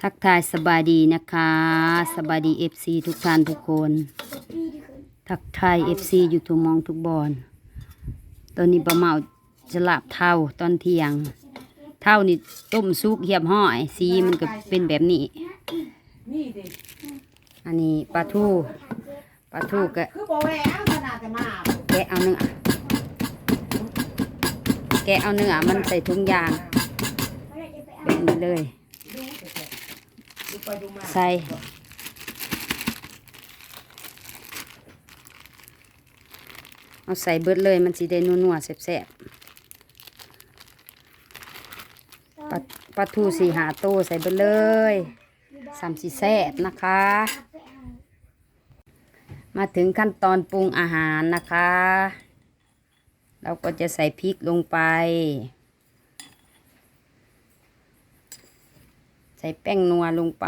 ทักทายสบายดีนะคะสบายดีเอฟซีทุกท่านทุกคน ทักทายเอฟซีอยู่ทุกมองทุกบอนตอนนี้ประเมาจะลาบเท่าตอนเที่ยง เท่านี่ต้มซุปเหียบห้อย สีมันก็เป็นแบบนี้นี่ดิอันนี้ปลาทูปลาทูก็แกะเอาเนื้อแกะเอาเนื้อมันใส่ถุงยางแบบนี้เลย ใส่เอาใส่เบิดเลยมันสีได้นัวๆแซ่บๆปลาปลาทูสี่หาโตวใส่เบิดเลยสามสีแซ่บนะคะ มาถึงขั้นตอนปรุงอาหารนะคะ เราก็จะใส่พริกลงไป ใส่แป้งนัวลงไป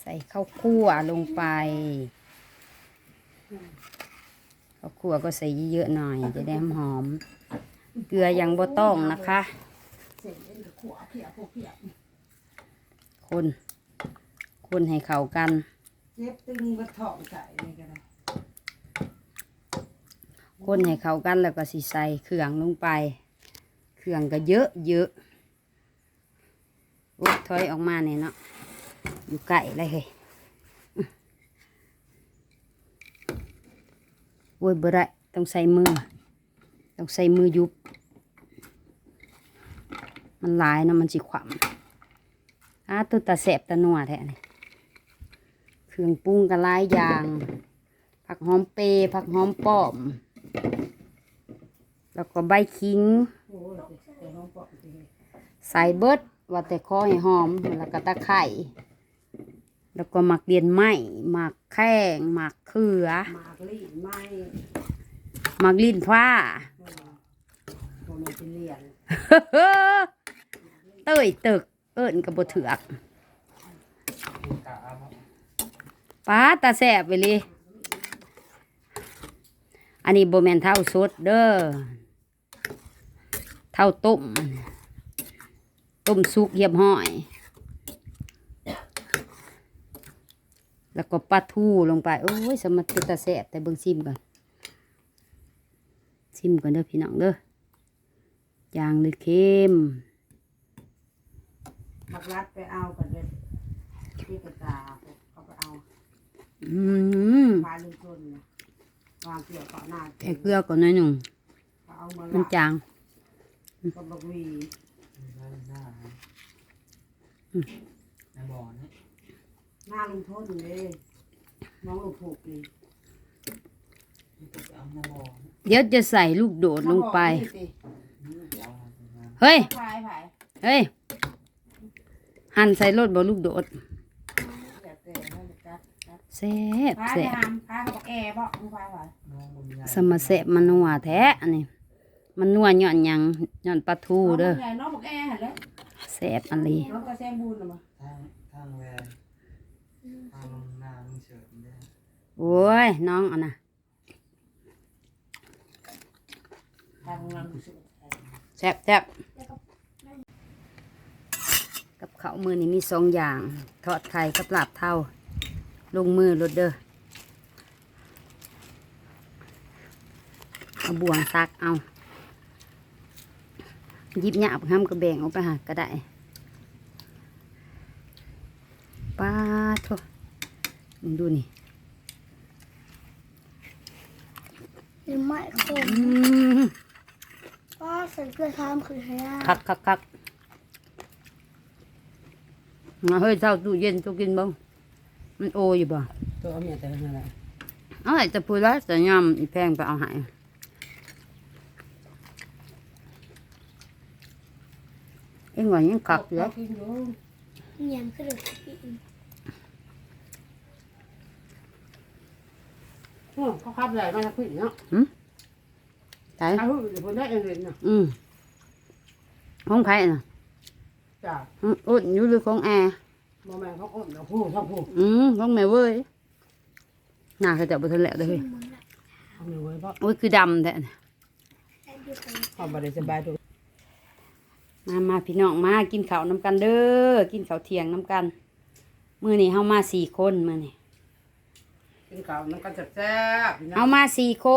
ใส่ข้าวคั่วลงไปข้าวคั่วก็ใส่เยอะๆหน่อย จะได้หอม เกลือยังบ่ต้องนะคะ คน คนให้เข้ากันเจ็บตึงกระถ่องใส่นี่ก็ได้นให้เข้ากันแล้วก็สิใส่เครื่องลงไป เครื่องก็เยอะเยอะอุ๊ยถอยออกมาเนี่ยเนาะอยู่ไก่เลยเฮ้ยโอ้ยบ่ได้ต้องใส่มือ ต้องใส่มือยุบ มันลายนะมันสิขวำอาตัวตาแสบตาหนัวแท้นี่เครื่องปรุงก็ลายอย่าง ผักหอมเปย์ผักหอมป้อม แล้วก็ใบขิงโอ้ยแต่น้องปอกสิใส่เบิดว่าแต่คอให้หอมแล้วก็ตะไคร่แล้วก็หมักเดียนไหมหมักแข้งหมักเขือหมากลีดไม้หมักลิ้นฟ้าโมเมนเป็นเหรียญเต้ยตึก เอิ้นกับบเถือกป้าตาแสบไปเลยอันนี้โบแมนเท่าสดเด้อ เท่าต้ม ต้มซุกเหียบห้อย แล้วก็ปลาทูลงไป โอ้ย สมัติตาแสบแต่เบิ่งซิมก่อน ซิมก่อนเด้อพี่น้องเด้อยางเลยเค็มมักรัดไปเอากันเลยที่กระตาเขาไปเอาอืมปลาลุงชนนะวางเกี่ยวกับหน้าแต่เกลือก่อนหน่อยหนึ่งเขาเอามามันละจาง ก็บอกวีในบ่อนี่หน้าลุงทนเลยน้องลุงผูกนี่มันจะเอาในบ่อนี่เดี๋ยวจะใส่ลูกโดดลงไปนี่สิเอามาเฮ้ย พายพายเฮ้ย หั่นใส่รถบ่ลูกโดดแบบเตะให้จัดจัดแซ่บพายแซ่ไปบหามพายกับแอร์บอกมึงพายพายน้องบนใหญ่สมาแซ่บมันนัวแท้อันนี้ มันนัวย่อนหยังย่อนปลาทูเด้อน้องบอกใหญ่น้องบอกแอร์หันเลยแซ่บอันนี้น้องก็แซงบูนหรอมาทางทางแวนทางหน้ามึงเฉิดเนี่ยโอ้ยน้องเอันน่ะทางนั้นดูสิแซ่บแซ่บกับข้าวมือนี่มีสองอย่าง ทอดไข่กับลาบเท่า ลงมือรถเด้อเอาบ่วงซักเอาห ยิบหยาบห้ามกระแบงออกไปหาก็ได้ป้าโทมึงดูนี่หรือไม่คมอืมก็ใส่เกลือทำคือให้ได้คักคักคักมาเฮ้ยเช้าตู้เย็นตู้กินบ้างมันโออยู่บ่ตัวเมียแต่ละอะไรเอาไห้จะพูดแล้วแต่ยำอีแพงไปเอาใหาย เอ็งว่ายังคักอยู่แล้วกินอยู่เนียนก็เลยกินเขาขับใหญ่มาทักผิดเนาะใช่เอาอยู่บนได้เองเลยเนาะอืมของไผ่น่ะจ้าอืมอุ่นอยู่หรือของแอร์โมแมนเขาอ้นเขาพูดเขาพูดอืมของแม่เว้ยน่าเขาจะบ่ทันแล้วเด้อเฮ้ยมันละเขาำอยู่ไว้เพราะโอ้ยคือดำแท้น่ะแต่อยู่คนความบริสบายตัว มามาพี่น้องมากินข้าวน้ำกันเด้อกินข้าวเที่ยงน้ำกันมื้อนี้เฮามาสี่คนมื้อนี้กินข้าวน้ำกันแซ่บๆพี่น้เอามาสี่ค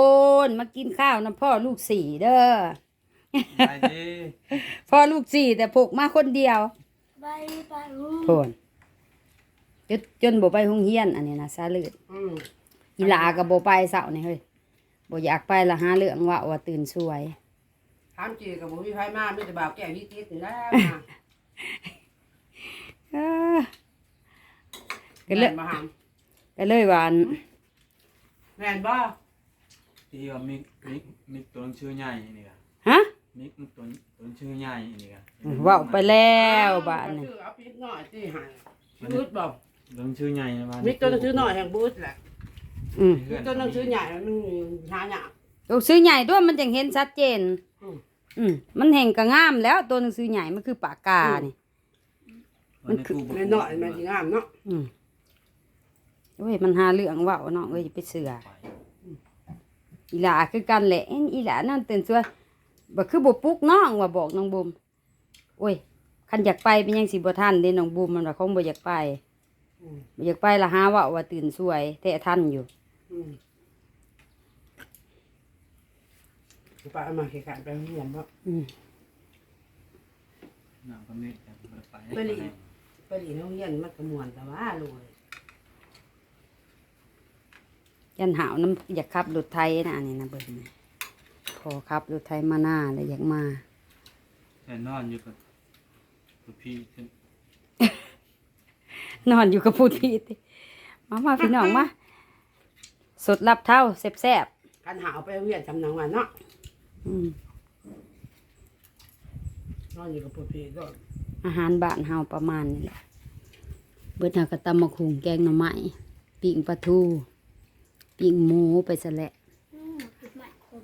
นมากินข้าวน้ำพ่อลูกสี่เด้อไปดิพ่อลูกสี่แต่พกมาคนเดียวไปไปรู้โทนจนจนบ่ไปโรงเรียนอันนี้นะซาลืดอืมอีหลาก็บ่ไปเสาร์นี่เฮ้ยบ่อยากไปละหาเรื่องว่าว่าตื่นสวย ถามจีกับผมพี่ไพ่มาไม่แต่บ่าวแก้วยี่ติดนี่แหล้วมาเอ้อก็เลยแม่นมาหามก็เลยว่าอันแม่นบ่ที่ว่ามิกมิกมิกตัวหนังชื่อใหญ่นี่กะฮะมิกมันตัวตัวหนังชื่อใหญ่นี่กะเว้าไปแล้วบ้านนี่นี่เอาปิดหน่อยที่หันบูดบ่ตัวหนังชื่อใหญ่นะบ้านมีตัวหนังสือหน่อยแห่งบูดแหละอืมมีตัวหนังสือใหญ่มันหาหยาบตัวซื้อใหญ่ด้วยมันจังเห็นชัดเจน อืมอืมมันแห่งก็งามแล้วตัวหนังสือใหญ่มันคือปากกานี่ มันคือ แม่นหน่อยมันสิงามเนาะอืมโอ้ยมันหาเรื่องเว่าเนาะเอ้ยอย่าไปเสืออีหลาคือกันแหละเอ็นอีหลานั่นตื่นสวยบ่คือบ่ปลุกน้องว่าบอกน้องบุมโอ้ยคันอยากไปเป็นยังสิบ่ทันเด้น้องบุมมันว่าคงบ่อยากไปอืมบ่อยากไปละหาว่าว่าตื่นสวยแต่ทันอยู่ อืม ไปเอามาแข่งไปโรงเรียนบ่อืมหนังก็มิกกันไปไปหลีไปหลีโรงเรียนมันก็ม่วนแต่ว่าลูกยันหาวน้ำอยากขับรถไทยนะอันนี้นะเบิ่งนะพอขับรถไทยมาหน้าเลยอยากมา แต่นอนอยู่กับกับพี่ขึ้นนอนอยู่กับผู้ที่ติมามาพี่น้องมาสดรับเท่าแซ่บการหาเอาไปโรงเรียนจำนองวันเนาะๆ อืมนอนอยู่กับผู้พี่ด้วยอาหารบ้านเฮาประมาณนี้แหละเบิดหากระตำมะขุงแกงหน่อไม้ปิ้งปลาทูปิ้งหมูไปซะแหละอืมคือหมายคม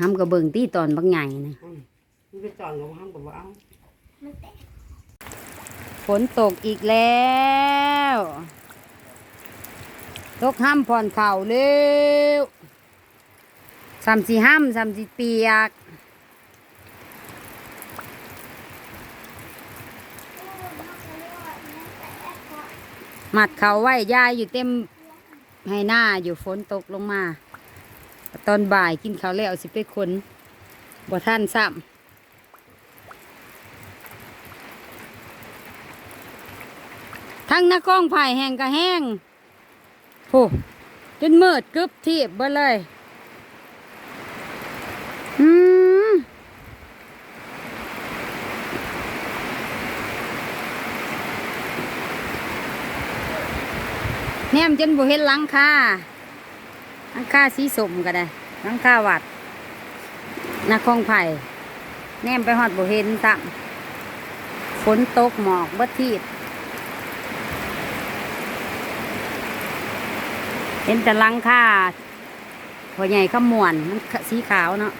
ทำกระเบิงตี้ตอนบักใหญ่นะอืมมันไปจอนกับห้ามกับว่าเอามันแตกฝนตกอีกแล้วตกห้ามผ่อนเข่าเร็ว สามสี่ห้ามสามสี่เปียกหมัดเขาไว้ยายอยู่เต็มให้หน้าอยู่ฝนตกลงมา ตอนบ่ายกินข้าวแล้วสิไปคนบ่ท่านซ้ำทั้งนักกล้องไผ่แห้งก็แห้งโหจนมืดกึบทีบเบ่เลย อืม แนมจนบ่เห็นหลังคาหลังคาสีสมก็ได้หลังคาวัดนาคองไผ่แนมไปหอดบ่เห็นซ้ำฝนตกหมอกบัดทีเห็นแต่หลังคาพอใหญ่ขมวนมันสีขาวเนาะ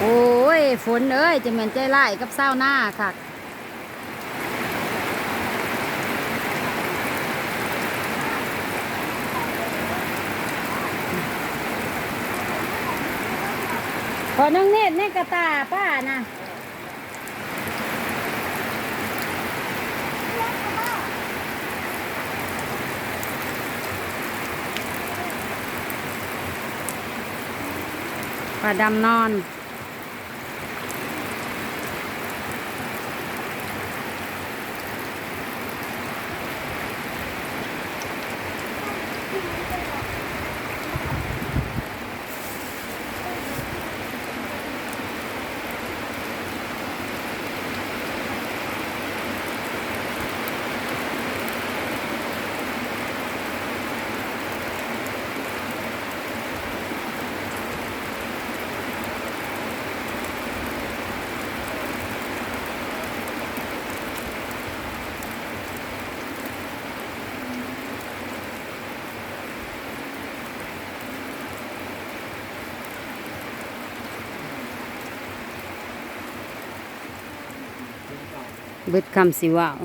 โอ้ย ฝนเอ้ยจะเหมือนใจไล่กับเศร้าหน้าค่ะขอน้องเนตรในกระตาป้านะป้าดำนอน เบิดคำสิว่าว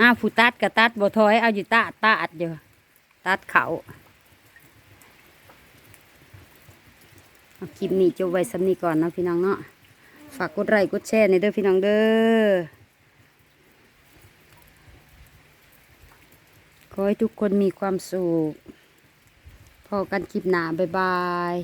อ้าวผู้ตัดกับตัดบ่ถอยเอาอยู่ตาตาอัดอยู่ตัดเขาเอาคลิปนี้จบไว้สำนี้ก่อนนะพี่น้องเนาะฝากกดไลค์กดแชร์ในเด้อพี่น้องเด้อขอให้ทุกคนมีความสุขพอกันคลิปหนาบ๊ายบาย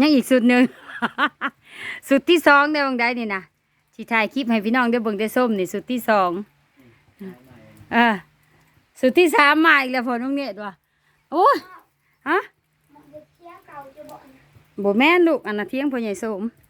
ยังอีกสุดหนึ่ง สุดที่สองได้บางได้นี่นะที่ถ่ายคลิปให้พี่น้องได้เบิ่งได้ส้มนี่สุดที่สองเออสุดที่สามมาอีกแล้วพอน้องเนตรว่ะโอ้ยฮะมันเด็กเที่ยงเก่าจะบอกนะบ่แม่นลูกอันน่ะเที่ยงพ่อใหญ่ส้มเ